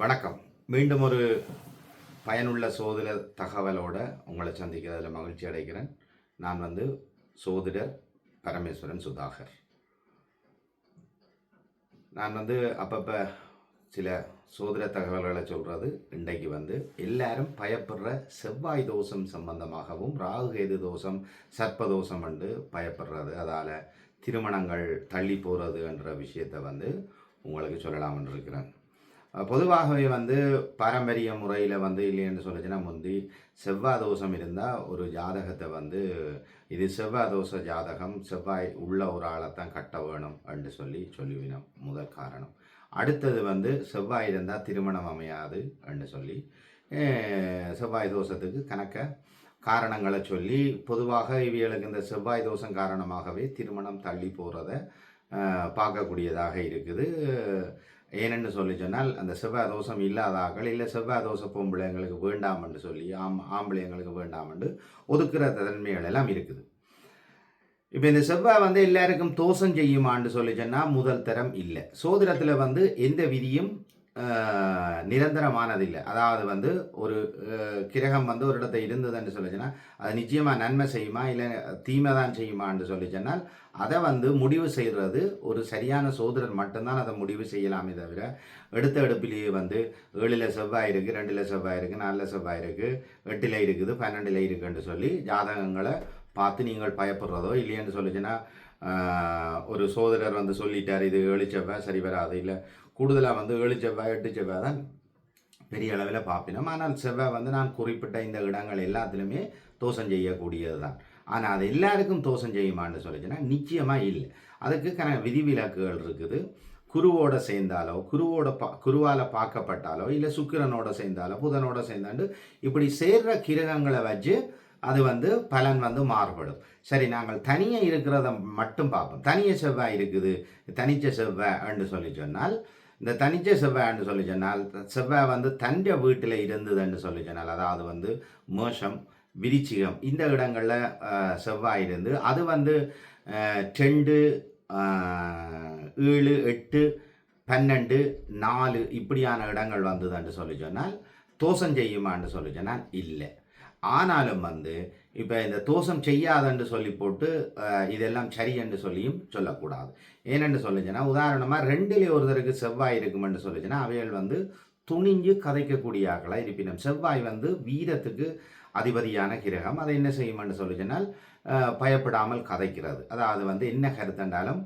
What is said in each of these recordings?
வணக்கம். மீண்டும் ஒரு பயனுள்ள சோதிட தகவலோட உங்களை சந்திக்கிறதுல மகிழ்ச்சி அடைகிறேன். நான் வந்து சோதிடர் பரமேஸ்வரன் சுதாகர். நான் வந்து அப்பப்போ சில சோதிட தகவல்களை சொல்கிறது இன்றைக்கு வந்து எல்லாரும் பயப்படுற செவ்வாய் தோஷம் சம்பந்தமாகவும் ராகு கேது தோஷம் சர்ப்பதோஷம் வந்து பயப்படுறது. அதால் திருமணங்கள் தள்ளி போகிறது என்ற விஷயத்தை வந்து உங்களுக்கு சொல்லலாம்னு இருக்கிறேன். பொதுவாகவே வந்து பாரம்பரிய முறையில் வந்து இல்லைன்னு சொல்லிச்சுன்னா முந்தி செவ்வாய் தோஷம் இருந்தால் ஒரு ஜாதகத்தை வந்து இது செவ்வாய் தோஷ ஜாதகம் செவ்வாய் உள்ள ஒரு ஆளைத்தான் கட்ட வேணும் என்று சொல்லி சொல்லிவினோம். முதல் காரணம். அடுத்தது வந்து செவ்வாய் இருந்தால் திருமணம் அமையாது என்று சொல்லி செவ்வாய் தோஷத்துக்கு கணக்க காரணங்களை சொல்லி பொதுவாக இவைகளுக்கு இந்த செவ்வாய் தோஷம் காரணமாகவே திருமணம் தள்ளி போகிறத பார்க்கக்கூடியதாக இருக்குது. ஏனென்று சொல்லி சொன்னால் அந்த செவ்வாய் தோஷம் இல்லாதாக்கள் இல்லை செவ்வாய் தோஷ பொம்பளைங்களுக்கு வேண்டாம் என்று சொல்லி ஆம் ஆம்பளைங்களுக்கு வேண்டாம் என்று ஒதுக்கிற தன்மைகள் எல்லாம் இருக்குது. இப்போ இந்த செவ்வாய் வந்து எல்லாருக்கும் தோஷம் செய்யுமான்னு சொல்லி சொன்னால் முதல் தரம் இல்லை. சோதிடத்தில் வந்து எந்த விதியும் நிரந்தரமானதில்லை. அதாவது வந்து ஒரு கிரகம் வந்து ஒரு இடத்தை இருந்ததுன்னு சொல்லிச்சுன்னா அது நிச்சயமாக நன்மை செய்யுமா இல்லை தீமை தான் செய்யுமான்னு சொல்லி சொன்னால் அதை வந்து முடிவு செய்கிறது ஒரு சரியான சோதரர் மட்டும்தான் அதை முடிவு செய்யலாமே தவிர எடுத்த எடுப்பிலேயே வந்து ஏழில் செவ்வாய் இருக்குது ரெண்டில் செவ்வாய் இருக்குது நாலில் செவ்வாய் இருக்குது எட்டில் இருக்குது பன்னெண்டில் இருக்குன்னு சொல்லி ஜாதகங்களை பார்த்து நீங்கள் பயப்படுறதோ இல்லையன்னு சொல்லிச்சுன்னா ஒரு சோதரர் வந்து சொல்லிட்டார் இது ஏழு சரி வராது இல்லை கூடுதலாக வந்து ஏழு செவ்வாய் எட்டு செவ்வாய் தான் பெரிய அளவில் பார்ப்பினோம். ஆனால் செவ்வாய் வந்து நான் குறிப்பிட்ட இந்த இடங்கள் எல்லாத்துலேயுமே தோசம் செய்யக்கூடியது தான் ஆனால் அது எல்லாருக்கும் தோஷம் செய்யுமான்னு சொல்லிச்சுன்னா நிச்சயமாக இல்லை. அதுக்கு கன விதிவிலக்குகள் இருக்குது. குருவோட சேர்ந்தாலோ குருவோட பா குருவால் பார்க்கப்பட்டாலோ இல்லை சுக்கிரனோட சேர்ந்தாலோ புதனோட சேர்ந்தாண்டு இப்படி சேர்ற கிரகங்களை வச்சு அது வந்து பலன் வந்து மாறுபடும். சரி நாங்கள் தனியாக இருக்கிறத மட்டும் பார்ப்போம். தனிய செவ்வாய் இருக்குது தனிச்ச செவ்வாய்ன்னு சொல்லி சொன்னால் இந்த தனிச்ச செவ்வாய்ன்னு சொல்லி சொன்னால் செவ்வாய் வந்து தஞ்ச வீட்டில் இருந்ததுன்னு சொல்லி சொன்னால் அதாவது வந்து மோசம் விரிச்சிகம் இந்த இடங்களில் செவ்வாய் இருந்து அது வந்து ரெண்டு ஏழு எட்டு பன்னெண்டு நாலு இப்படியான இடங்கள் வந்ததுன்னு சொல்லி சொன்னால் தோசம் செய்யுமான்னு சொல்லி சொன்னால் இல்லை. ஆனாலும் வந்து இப்போ இந்த தோஷம் செய்யாதென்று சொல்லி போட்டு இதெல்லாம் சரி என்று சொல்லியும் சொல்லக்கூடாது. ஏனென்று சொல்லிச்சுன்னா உதாரணமாக ரெண்டிலே ஒருத்தருக்கு செவ்வாய் இருக்குமென்று சொல்லிச்சுன்னா அவைகள் வந்து துணிஞ்சு கதைக்கக்கூடியாக்களாக இருப்பினும் செவ்வாய் வந்து வீரத்துக்கு அதிபதியான கிரகம். அதை என்ன செய்யுமென்று சொல்லிச்சுனால் பயப்படாமல் கதைக்கிறது. அதாவது வந்து என்ன கருத்தண்டாலும்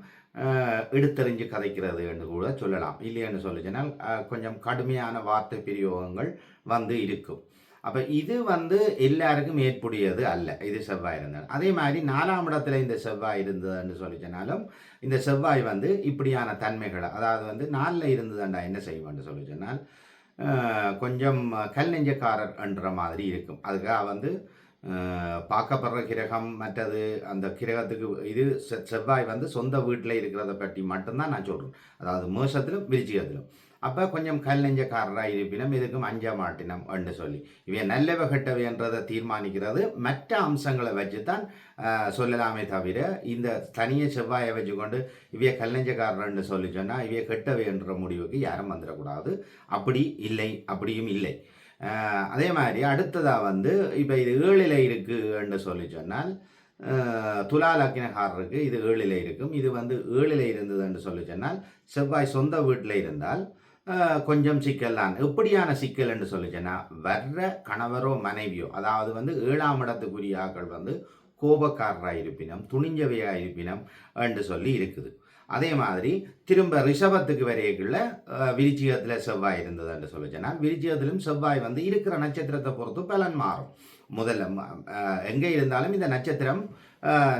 எடுத்தறிஞ்சு கதைக்கிறது என்று கூட சொல்லலாம். இல்லையென்று சொல்லிச்சுனால் கொஞ்சம் கடுமையான வார்த்தை பிரயோகங்கள் வந்து இருக்கும். அப்போ இது வந்து எல்லாருக்கும் ஏற்புடையது அல்ல. இது செவ்வாய் இருந்தால். அதே மாதிரி நாலாம் இடத்துல இந்த செவ்வாய் இருந்ததுன்னு சொல்லிச்சனாலும் இந்த செவ்வாய் வந்து இப்படியான தன்மைகளை அதாவது வந்து நாலில் இருந்ததுண்டா என்ன செய்வோம்னு சொல்லி சொன்னால் கொஞ்சம் கல் நெஞ்சக்காரர் என்ற மாதிரி இருக்கும். அதுக்காக வந்து பார்க்கப்படுற கிரகம் மற்றது அந்த கிரகத்துக்கு இது செ- செவ்வாய் வந்து சொந்த வீட்டில் இருக்கிறத பற்றி மட்டும்தான் நான் சொல்கிறேன் அதாவது மேஷத்திலும் விருச்சிகத்திலும். அப்போ கொஞ்சம் கல் நெஞ்சக்காரராக இருப்பினும் இதுக்கும் அஞ்ச மாட்டினம் என்று சொல்லி. இவை நல்லவை கெட்டவை என்றதை தீர்மானிக்கிறது. மற்ற அம்சங்களை வச்சு தான் சொல்லலாமே தவிர இந்த தனிய செவ்வாயை வச்சுக்கொண்டு இவைய கல்லஞ்சக்காரர்னு சொல்லி சொன்னால் இவைய கெட்டவை என்ற முடிவுக்கு யாரும் வந்துடக்கூடாது. அப்படி இல்லை அப்படியும் இல்லை. அதே மாதிரி அடுத்ததாக வந்து இப்போ இது ஏழில் இருக்குன்னு சொல்லி சொன்னால் ஆஹ், துலா இது ஏழில் இருக்கும். இது வந்து ஏழில் இருந்ததுன்னு சொல்லி சொன்னால் செவ்வாய் சொந்த வீட்டில் இருந்தால் கொஞ்சம் சிக்கல் தான். எப்படியான சிக்கல் என்று சொல்லிச்சேன்னா வர்ற கணவரோ மனைவியோ அதாவது வந்து ஏழாம் இடத்துக்குரிய ஆக்கள் வந்து கோபக்காரராக இருப்பினம் துணிஞ்சவையாக இருப்பினம் என்று சொல்லி இருக்குது. அதே மாதிரி திரும்ப ரிஷபத்துக்கு வரையக்குள்ள விருச்சிகத்தில் செவ்வாய் இருந்தது என்று சொல்லிச்சேன்னா விருச்சிகத்திலும் செவ்வாய் வந்து இருக்கிற நட்சத்திரத்தை பொறுத்து பலன் மாறும். முதல்ல எங்கே இருந்தாலும் இந்த நட்சத்திரம்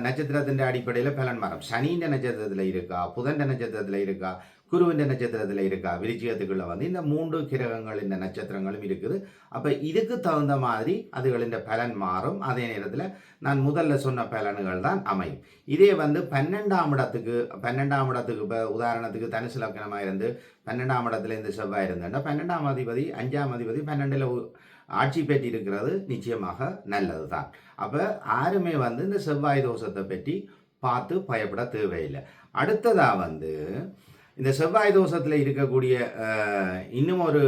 நட்சத்திரத்தின் அடிப்படையில் பலன் மாறும். சனின்ற நட்சத்திரத்தில் இருக்கா புதன்ற நட்சத்திரத்தில் இருக்கா குருவின் நட்சத்திரத்தில் இருக்கா? விருச்சிகத்துக்குள்ள வந்து இந்த மூன்று கிரகங்கள் இந்த நட்சத்திரங்களும் இருக்குது. அப்போ இதுக்கு தகுந்த மாதிரி அதுகளின் பலன் மாறும். அதே நேரத்தில் நான் முதல்ல சொன்ன பலன்கள் தான் அமையும். இதே வந்து பன்னெண்டாம் இடத்துக்கு பன்னெண்டாம் இடத்துக்கு இப்போ உதாரணத்துக்கு தனுசு லக்கணமாக இருந்து பன்னெண்டாம் இடத்துல இந்த செவ்வாய் இருந்தேன்னா பன்னெண்டாம் அதிபதி அஞ்சாம் அதிபதி பன்னெண்டில் ஆட்சி பெற்றி இருக்கிறது நிச்சயமாக நல்லது தான் அப்போ யாருமே வந்து இந்த செவ்வாய் தோஷத்தை பற்றி பார்த்து பயப்பட தேவையில்லை. அடுத்ததாக வந்து இந்த செவ்வாய் தோஷத்தில் இருக்கக்கூடிய இன்னும் ஒரு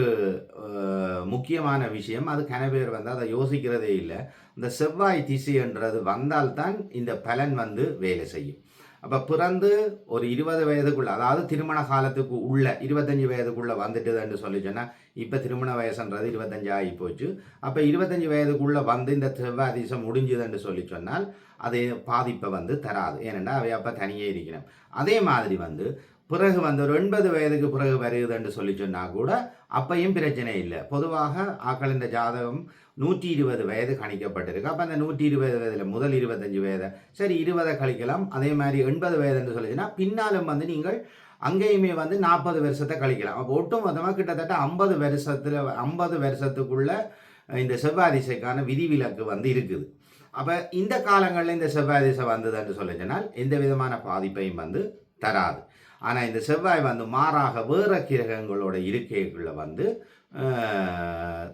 முக்கியமான விஷயம் அது கனவேர் வந்து அதை யோசிக்கிறதே இல்லை. இந்த செவ்வாய் திசைன்றது வந்தால்தான் இந்த பலன் வந்து வேலை செய்யும். அப்போ பிறந்து ஒரு இருபது வயதுக்குள்ள அதாவது திருமண காலத்துக்கு உள்ள இருபத்தஞ்சி வயதுக்குள்ளே வந்துட்டுதுன்னு சொல்லி சொன்னால் இப்போ திருமண வயசுன்றது இருபத்தஞ்சு ஆகி போச்சு. அப்போ இருபத்தஞ்சி வயதுக்குள்ளே வந்து இந்த செவ்வாய் திசை முடிஞ்சுதுன்னு சொல்லி சொன்னால் அது பாதிப்பை வந்து தராது. ஏனென்றால் அவை அப்போ தனியே இருக்கணும். அதே மாதிரி வந்து பிறகு வந்து ஒரு எண்பது வயதுக்கு பிறகு வருகுதுன்னு சொல்லி சொன்னால் கூட அப்பையும் பிரச்சனை இல்லை. பொதுவாக ஆக்கள் இந்த ஜாதகம் நூற்றி இருபது வயது கணிக்கப்பட்டிருக்கு. அப்போ அந்த நூற்றி இருபது வயதில் முதல் இருபத்தஞ்சு வயதை சரி இருபதை கழிக்கலாம். அதே மாதிரி எண்பது வயதுன்னு சொல்லிச்சுன்னா பின்னாலும் வந்து நீங்கள் அங்கேயுமே வந்து நாற்பது வருஷத்தை கழிக்கலாம். அப்போ ஒட்டும் மொத்தமாக கிட்டத்தட்ட ஐம்பது வருஷத்தில் ஐம்பது வருஷத்துக்குள்ள இந்த செவ்வாய் திசைக்கான விதிவிலக்கு வந்து இருக்குது. அப்போ இந்த காலங்களில் இந்த செவ்வாய் திசை வந்ததுன்னு சொல்லிச்சுனால் எந்த விதமான பாதிப்பையும் வந்து தராது. ஆனால் இந்த செவ்வாய் வந்து மாறாக வேறு கிரகங்களோட இருக்கைகளில் வந்து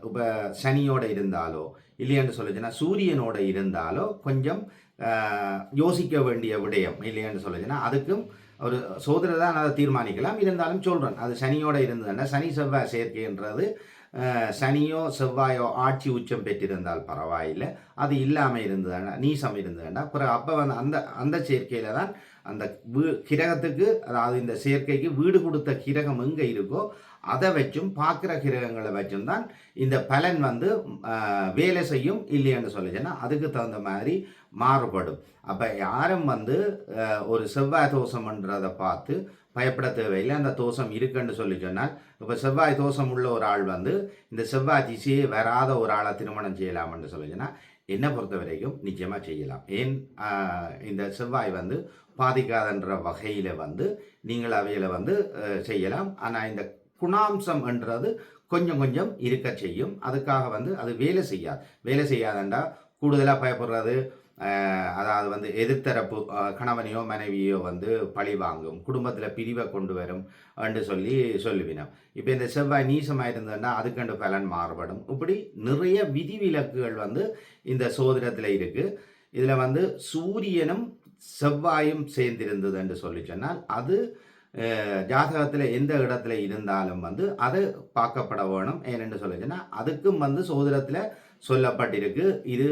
இப்போ சனியோட இருந்தாலோ இல்லையான்னு சொல்லுச்சுன்னா சூரியனோட இருந்தாலோ கொஞ்சம் யோசிக்க வேண்டிய விடயம் இல்லையான்னு சொல்லுச்சுன்னா அதுக்கும் ஒரு சோதனை தான் அதை தீர்மானிக்கலாம். இருந்தாலும் சொல்கிறேன் அது சனியோட இருந்ததுன்னா சனி செவ்வாய் சேர்க்கைன்றது சனியோ செவ்வாயோ ஆட்சி உச்சம் பெற்றிருந்தால் பரவாயில்லை. அது இல்லாமல் இருந்ததுன்னா நீசம் இருந்ததுன்னா அப்புறம் அப்போ வந்து அந்த அந்த சேர்க்கையில் தான் அந்த வீ கிரகத்துக்கு அதாவது இந்த சேர்க்கைக்கு வீடு கொடுத்த கிரகம் எங்கே இருக்கோ அதை வச்சும் பார்க்குற கிரகங்களை வச்சும் தான் இந்த பலன் வந்து வேலை செய்யும் இல்லைன்னு சொல்லிச்சுன்னா அதுக்கு தகுந்த மாதிரி மாறுபடும். அப்போ யாரும் வந்து ஒரு செவ்வாய் தோஷம்ன்றதை பார்த்து பயப்பட தேவையில்லை. அந்த தோஷம் இருக்குன்னு சொல்லி சொன்னால் இப்போ செவ்வாய் தோஷம் உள்ள ஒரு ஆள் வந்து இந்த செவ்வாய் திசையே வராத ஒரு ஆளை திருமணம் செய்யலாம்னு சொல்லி சொன்னால் என்னை பொறுத்த வரைக்கும் நிச்சயமாக செய்யலாம். ஏன்? இந்த செவ்வாய் வந்து பாதிக்காதன்ற வகையில் வந்து நீங்கள் அவையில் வந்து செய்யலாம். ஆனால் இந்த குணாம்சம் என்றது கொஞ்சம் கொஞ்சம் இருக்க செய்யும். அதுக்காக வந்து அது வேலை செய்யாது. வேலை செய்யாதண்டா கூடுதலாக பயப்படுறது அதாவது வந்து எதிர்த்தரப்பு கணவனையோ மனைவியோ வந்து பழி வாங்கும் குடும்பத்தில் பிரிவை கொண்டு வரும் என்று சொல்லி சொல்லுவினோம். இப்போ இந்த செவ்வாய் நீசமாக இருந்ததுன்னா அதுக்கண்டு பலன் மாறுபடும். இப்படி நிறைய விதிவிலக்குகள் வந்து இந்த சோதனத்தில் இருக்குது இதில் வந்து சூரியனும் செவ்வாயும் சேர்ந்திருந்தது என்று சொல்லி சொன்னால் அது ஜாதகத்தில் எந்த இடத்துல இருந்தாலும் வந்து அது பார்க்கப்பட வேணும். ஏனென்று சொல்லிச்சுன்னா அதுக்கும் வந்து சோதனத்தில் சொல்லப்பட்டிருக்கு. இது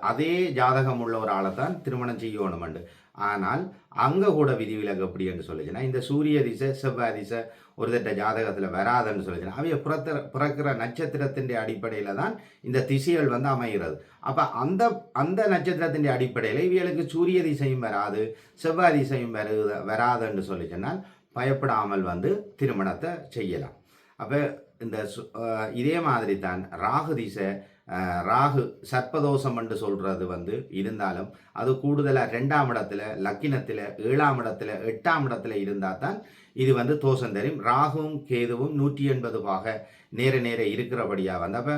அதே ஜாதகம் உள்ள ஒரு ஆளை தான் திருமணம் செய்யணுமெண்டு ஆனால் அங்கே கூட விதிவிலக்கு எப்படி என்று சொல்லிச்சுன்னா இந்த சூரிய திசை செவ்வாய் திசை ஒரு திட்ட ஜாதகத்தில் வராதுன்னு சொல்லிச்சுன்னா அவைய பிறக்கிற பிறக்கிற நட்சத்திரத்தின் அடிப்படையில் தான் இந்த திசைகள் வந்து அமைகிறது. அப்போ அந்த அந்த நட்சத்திரத்தின் அடிப்படையில் இவைகளுக்கு சூரிய திசையும் வராது செவ்வாய் திசையும் வருது வராதுன்னு சொல்லி பயப்படாமல் வந்து திருமணத்தை செய்யலாம். அப்போ இந்த சு- இதே மாதிரி தான் ராகு திசை ராகு சர்ப்பதோஷம் என்று சொல்கிறது வந்து இருந்தாலும் அது கூடுதலாக ரெண்டாம் இடத்துல லக்கினத்தில் ஏழாம் இடத்துல எட்டாம் இடத்துல இருந்தால் தான் இது வந்து தோஷம் தெரியும் ராகுவும் கேதுவும் நூற்றி எண்பது பாக நேர நேர இருக்கிறபடியாக வந்து. அப்போ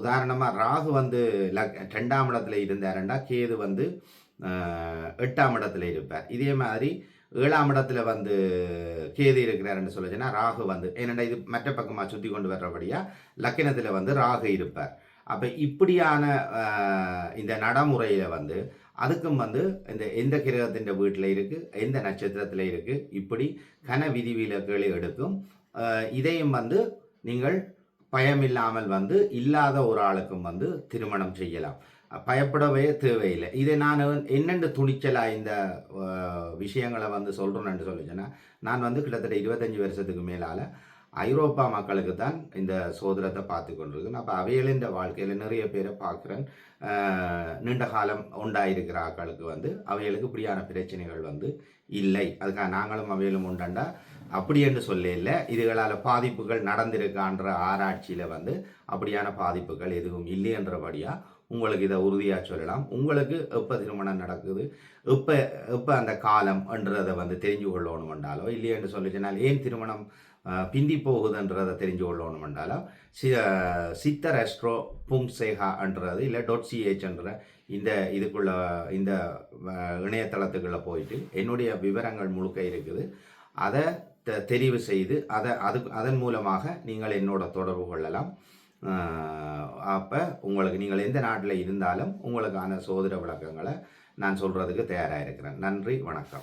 உதாரணமாக ராகு வந்து லக் ரெண்டாம் இடத்துல இருந்தாருண்டா கேது வந்து எட்டாம் இடத்துல இருப்பார். இதே மாதிரி ஏழாம் இடத்துல வந்து கேது இருக்கிறாருன்னு சொல்லுச்சுன்னா ராகு வந்து ஏனெண்டா இது மற்ற பக்கமாக சுற்றி கொண்டு வர்றபடியாக லக்கினத்தில் வந்து ராகு இருப்பார். அப்போ இப்படியான இந்த நடைமுறையில் வந்து அதுக்கும் வந்து இந்த எந்த கிரகத்தின் வீட்டில் இருக்குது எந்த நட்சத்திரத்தில் இருக்குது இப்படி கன விதிவிலக்குகளை எடுக்கும். இதையும் வந்து நீங்கள் பயமில்லாமல் வந்து இல்லாத ஒரு ஆளுக்கும் வந்து திருமணம் செய்யலாம். பயப்படவே தேவையில்லை. இதை நான் என்னென்று துணிச்சலாக இந்த விஷயங்களை வந்து சொல்கிறேன்னு சொல்லிச்சேன்னா நான் வந்து கிட்டத்தட்ட இருபத்தஞ்சி வருஷத்துக்கு மேலால் ஐரோப்பா மக்களுக்கு தான் இந்த சோதரத்தை பார்த்து கொண்டிருக்கேன் அப்போ அவைகளின் வாழ்க்கையில் நிறைய பேரை பார்க்குறேன். நீண்ட காலம் உண்டாயிருக்கிற ஆக்களுக்கு வந்து அவைகளுக்கு இப்படியான பிரச்சனைகள் வந்து இல்லை. அதுக்காக நாங்களும் அவைகளும் உண்டண்டா? அப்படி என்று சொல்ல இல்லை. இதுகளால் பாதிப்புகள் நடந்திருக்கான்ற ஆராய்ச்சியில் வந்து அப்படியான பாதிப்புகள் எதுவும் இல்லை என்றபடியாக உங்களுக்கு இதை உறுதியாக சொல்லலாம். உங்களுக்கு எப்போ திருமணம் நடக்குது? எப்போ எப்போ அந்த காலம்ன்றதை வந்து தெரிஞ்சு கொள்ளணும் என்றாலோ இல்லையென்று சொல்லிச்சுனால் ஏன் திருமணம் பிந்தி போகுதுன்றதை தெரிஞ்சு கொள்ளணுமென்றாலோ சி சித்தர் அஸ்ட்ரோ புங்சேகான்றது இல்லை டாட் சிஹெச்ன்ற இந்த இதுக்குள்ள இந்த இணையதளத்துக்குள்ளே போயிட்டு என்னுடைய விவரங்கள் முழுக்க இருக்குது. அதை தெ- தெரிவு செய்து அதை அது அதன் மூலமாக நீங்கள் என்னோட தொடர்பு கொள்ளலாம். அப்போ உங்களுக்கு நீங்கள் எந்த நாட்டில் இருந்தாலும் உங்களுக்கான சோதர விளக்கங்களை நான் சொல்கிறதுக்கு தயாராக இருக்கிறேன். நன்றி வணக்கம்.